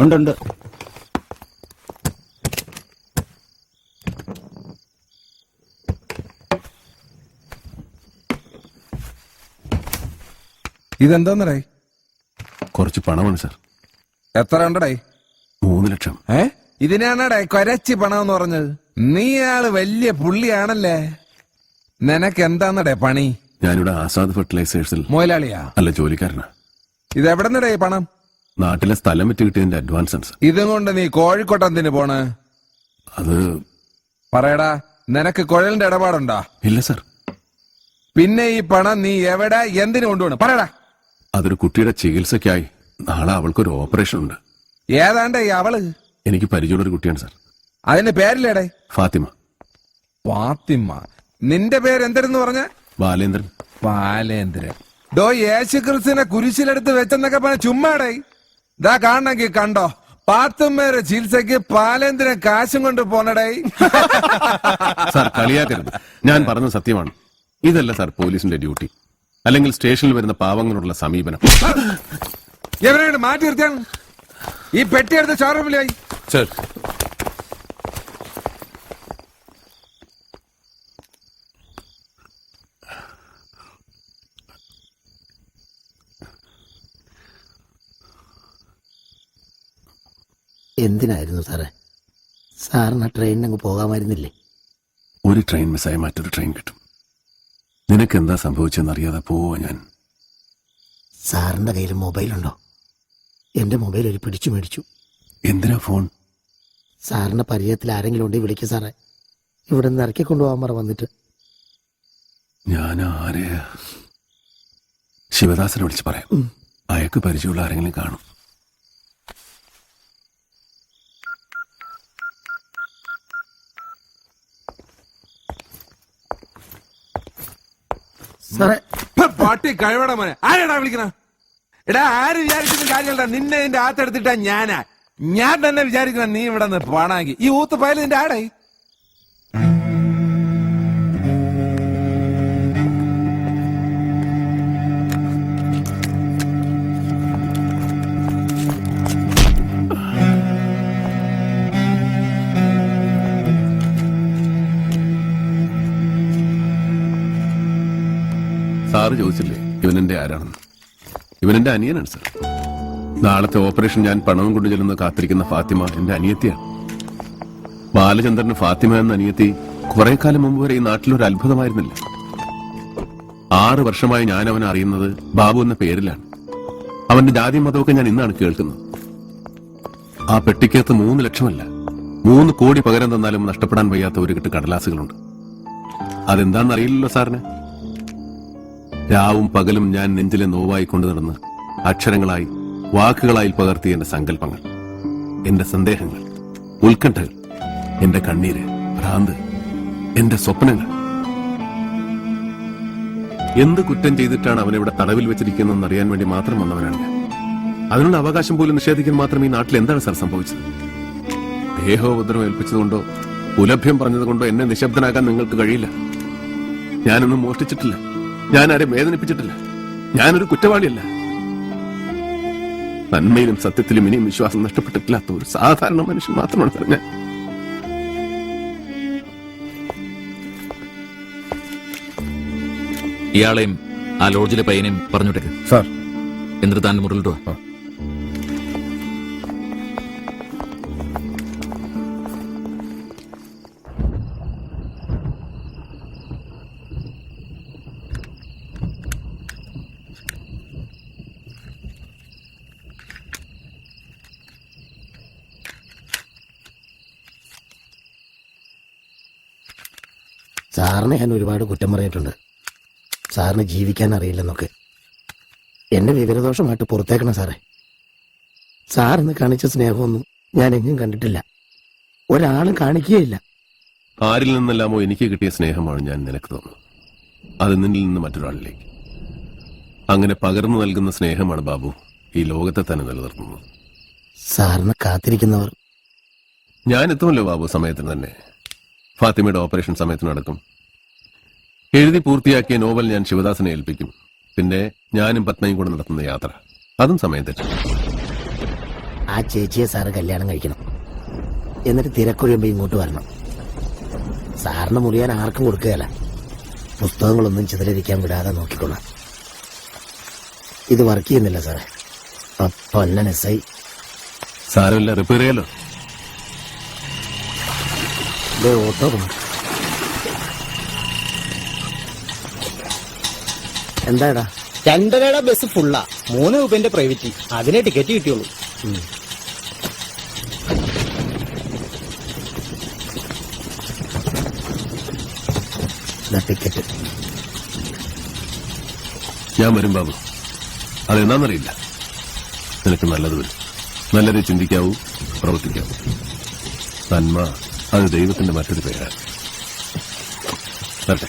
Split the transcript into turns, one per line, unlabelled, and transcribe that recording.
ഉണ്ട് ഉണ്ട്.
ഇതെന്താന്നടേ?
കുറച്ച് പണമാണ് സാർ.
എത്ര ഉണ്ടടേ?
മൂന്ന് ലക്ഷം.
ഏ? ഇതിനാണടേ കൊരച്ചി പണം എന്ന് പറഞ്ഞത്. നീ ആൾ വലിയ പുള്ളിയാണല്ലേ? നിനക്ക് എന്താന്നടേ പണി?
ഞാനിവിടെ ആസാദ് ഫെർട്ടിലൈസേഴ്സിൽ
മുതലാളിയാ
അല്ല ജോലിക്കാരനാ.
ഇത് ഇതെവിടെന്നടേ പണം?
നാട്ടിലെ സ്ഥലം വിറ്റ് കിട്ടിയതിന്റെ അഡ്വാൻസ്
ഇതും കൊണ്ട് നീ കോഴിക്കോട്ടെന്തിന് പോണ്?
അത്
പറയടാ നിനക്ക് കുഴലിന്റെ ഇടപാടുണ്ടോ?
ഇല്ല സർ
പിന്നെ ഈ പണം നീ എവിടെ എന്തിനു കൊണ്ടുപോണ്? പറയടാ.
അതൊരു കുട്ടിയുടെ ചികിത്സയ്ക്കായി. നാളെ അവൾക്ക് ഒരു ഓപ്പറേഷൻ ഉണ്ട്.
ഏതാണ്ടേ അവൾ?
എനിക്ക് പരിചയമുള്ള ഒരു കുട്ടിയാണ് സാർ
അതിന്റെ പേരില്ലേടേ?
ഫാത്തിമ.
ഫാത്തിമ. നിന്റെ പേര് എന്തെന്ന് പറഞ്ഞ?
ബാലേന്ദ്രൻ.
ബാലേന്ദ്രൻ. ഡോ യേശു ക്രിസ്തുവിനെ കുരിശിലെടുത്ത് വെച്ചെന്നൊക്കെ പറഞ്ഞ ചുമ്മാടേ ഇതാ കാണണമെങ്കിൽ കണ്ടോ പാത്തുമ്മേരെ ചികിത്സക്ക് പാലേന്ദ്രൻ കാശും കൊണ്ട് പോണടേ.
സാർ കളിയാക്കരുത്. ഞാൻ പറഞ്ഞ സത്യമാണ്. ഇതല്ല സാർ പോലീസിന്റെ ഡ്യൂട്ടി. അല്ലെങ്കിൽ സ്റ്റേഷനിൽ വരുന്ന പാവങ്ങളോടുള്ള സമീപനം.
എവരെയാണ് മാറ്റി നിർത്തിയാണ് ഈ പെട്ടിയെടുത്ത് ഷോറൂമിലായി
സാർ
എന്തിനായിരുന്നു സാറേ? സാറിന് ആ ട്രെയിനിന് അങ്ങ് പോകാമായിരുന്നില്ലേ?
ഒരു ട്രെയിൻ മിസ്സായ മറ്റൊരു ട്രെയിൻ കിട്ടും. നിനക്ക് എന്താ സംഭവിച്ചെന്ന് അറിയാതെ പോവാ ഞാൻ.
സാറിന്റെ കയ്യിൽ മൊബൈലുണ്ടോ എന്റെ മൊബൈൽ ഒരു പിടിച്ചു മേടിച്ചു.
എന്തിനാ ഫോൺ
സാറിന്റെ പരിചയത്തിൽ ആരെങ്കിലും ഉണ്ടെങ്കിൽ വിളിക്കും സാറേ. ഇവിടെ നിന്ന് ഇറക്കി കൊണ്ടുപോകാൻ പറ വന്നിട്ട്.
ഞാൻ ആരെയാ ശിവദാസനെ വിളിച്ച് പറയാം. അയാൾക്ക് പരിചയമുള്ള ആരെങ്കിലും കാണും.
പാട്ടി കഴിവട മോനെ. ആരാടാ വിളിക്കണ? എടാ ആര് വിചാരിക്കുന്ന കാര്യങ്ങളാ നിന്നെ എന്റെ ആത്തെടുത്തിട്ടാ ഞാനാ. ഞാൻ തന്നെ വിചാരിക്കണ നീ ഇവിടെ നിന്ന് പാണാക്കി ഈ ഊത്ത് പയൽ നിന്റെ ആടേ
സാറ് ചോദിച്ചില്ലേ ഇവനെന്റെ ആരാണെന്ന്? ഇവനെന്റെ അനിയനാണ് സാർ. നാളത്തെ ഓപ്പറേഷൻ ഞാൻ പണവും കൊണ്ടു ചെല്ലുന്ന കാത്തിരിക്കുന്ന ഫാത്തിമ എന്റെ അനിയത്തിയാണ്. ബാലചന്ദ്രന് ഫാത്തിമ എന്ന അനിയത്തി കുറെ കാലം മുമ്പ് വരെ ഈ നാട്ടിലൊരു അത്ഭുതമായിരുന്നില്ല. ആറ് വർഷമായി ഞാൻ അവനെ അറിയുന്നത് ബാബു എന്ന പേരിലാണ്. അവന്റെ ജാതി മതമൊക്കെ ഞാൻ ഇന്നാണ് കേൾക്കുന്നത്. ആ പെട്ടിക്കകത്ത് മൂന്ന് ലക്ഷമല്ല മൂന്ന് കോടി പകരം തന്നാലും നഷ്ടപ്പെടാൻ വയ്യാത്ത ഒരു കെട്ട് കടലാസുകളുണ്ട്. അതെന്താണെന്ന് അറിയില്ലല്ലോ സാറിന്? രാവും പകലും ഞാൻ നെഞ്ചിലെ നോവായി കൊണ്ടു നടന്ന് അക്ഷരങ്ങളായി വാക്കുകളായി പകർത്തിയ എന്റെ സങ്കല്പങ്ങൾ എന്റെ സന്ദേഹങ്ങൾ ഉത്കണ്ഠകൾ എന്റെ കണ്ണീര് ഭ്രാന്ത് എന്റെ സ്വപ്നങ്ങൾ. എന്ത് കുറ്റം ചെയ്തിട്ടാണ് അവനെവിടെ തടവിൽ വെച്ചിരിക്കുന്നതെന്ന് അറിയാൻ വേണ്ടി മാത്രം വന്നവനാണ് ഞാൻ. അതിനുള്ള അവകാശം പോലും നിഷേധിക്കാൻ മാത്രം ഈ നാട്ടിൽ എന്താണ് സാർ സംഭവിച്ചത്? ദേഹോപദ്രവം ഏൽപ്പിച്ചതുകൊണ്ടോ ഉലഭ്യം പറഞ്ഞതുകൊണ്ടോ എന്നെ നിശബ്ദനാകാൻ നിങ്ങൾക്ക് കഴിയില്ല? ഞാനൊന്നും മോഷ്ടിച്ചിട്ടില്ല. ഞാൻ ആരെ വേദനിപ്പിച്ചിട്ടില്ല. ഞാനൊരു കുറ്റവാളിയല്ല. നന്മയിലും സത്യത്തിലും ഇനിയും വിശ്വാസം നഷ്ടപ്പെട്ടിട്ടില്ലാത്ത ഒരു സാധാരണ മനുഷ്യൻ മാത്രമാണ് സാർ ഞാൻ.
ഇയാളെയും ആ ലോഡ്ജിലെ പയ്യനെയും പറഞ്ഞുവിട്ടേക്ക്.
സാർ.
എന്നിട്ട് താൻ മുറിലിട്ട്
സാറിനെ ഞാൻ ഒരുപാട് കുറ്റം പറഞ്ഞിട്ടുണ്ട്. സാറിന് ജീവിക്കാൻ അറിയില്ലെന്നൊക്കെ. എന്നെ വിവരദോഷമായിട്ട് പുറത്തേക്കണം സാറേ. സാറിന്ന് കാണിച്ച സ്നേഹമൊന്നും ഞാൻ എങ്ങും കണ്ടിട്ടില്ല. ഒരാളും കാണിക്കുകയില്ല.
ആരിൽ നിന്നെല്ലാമോ എനിക്ക് കിട്ടിയ സ്നേഹമാണ് ഞാൻ നിനക്ക് തോന്നുന്നത് അത് നിന്നിൽ നിന്ന് മറ്റൊരാളിലേക്ക്. അങ്ങനെ പകർന്നു നൽകുന്ന സ്നേഹമാണ് ബാബു ഈ ലോകത്തെ തന്നെ നിലനിർത്തുന്നത്.
സാറിന് കാത്തിരിക്കുന്നവർ.
ഞാൻ എത്തുമല്ലോ ബാബു സമയത്തിന് തന്നെ. ഫാത്തിമയുടെ ഓപ്പറേഷൻ സമയത്ത് നടക്കും. എഴുതി പൂർത്തിയാക്കിയ നോവൽ ഞാൻ ശിവദാസനെ ഏൽപ്പിക്കും. പിന്നെ ഞാനും പത്മയും കൂടെ നടത്തുന്ന യാത്ര. അതും സമയം തെറ്റും.
ആ ചേച്ചിയെ സാറ് കല്യാണം കഴിക്കണം. എന്നിട്ട് തിരക്കൊഴിയുമ്പോ ഇങ്ങോട്ട് വരണം. സാറിന് മുറിയാൻ ആർക്കും കൊടുക്കുകയല്ല. പുസ്തകങ്ങളൊന്നും ചിതറിരിക്കാൻ വിടാതെ നോക്കിക്കൊള്ളാം ഇത് വർക്ക് ചെയ്യുന്നില്ല സാറേ. അപ്പൊ എസ് ഐ.
സാരമില്ല റിപ്പയർ ചെയ്യാലോ
ദേ ഓട്ടോ പോണു. എന്താടാ?
രണ്ടരയുടെ ബസ് ഫുള്ളാ മൂന്ന് രൂപന്റെ പ്രൈവറ്റ് അതിനെ ടിക്കറ്റ് കിട്ടിയുള്ളൂ.
ഇതാ ടിക്കറ്റ്
ഞാൻ വരും ബാബു. അതെന്നാന്നറിയില്ല നിനക്ക് നല്ലത് വരും. നല്ലത് ചിന്തിക്കാവൂ പ്രവർത്തിക്കാവൂ. നന്മ. അത് ദൈവത്തിന്റെ മറ്റൊരു പേരാണ് വരട്ടെ.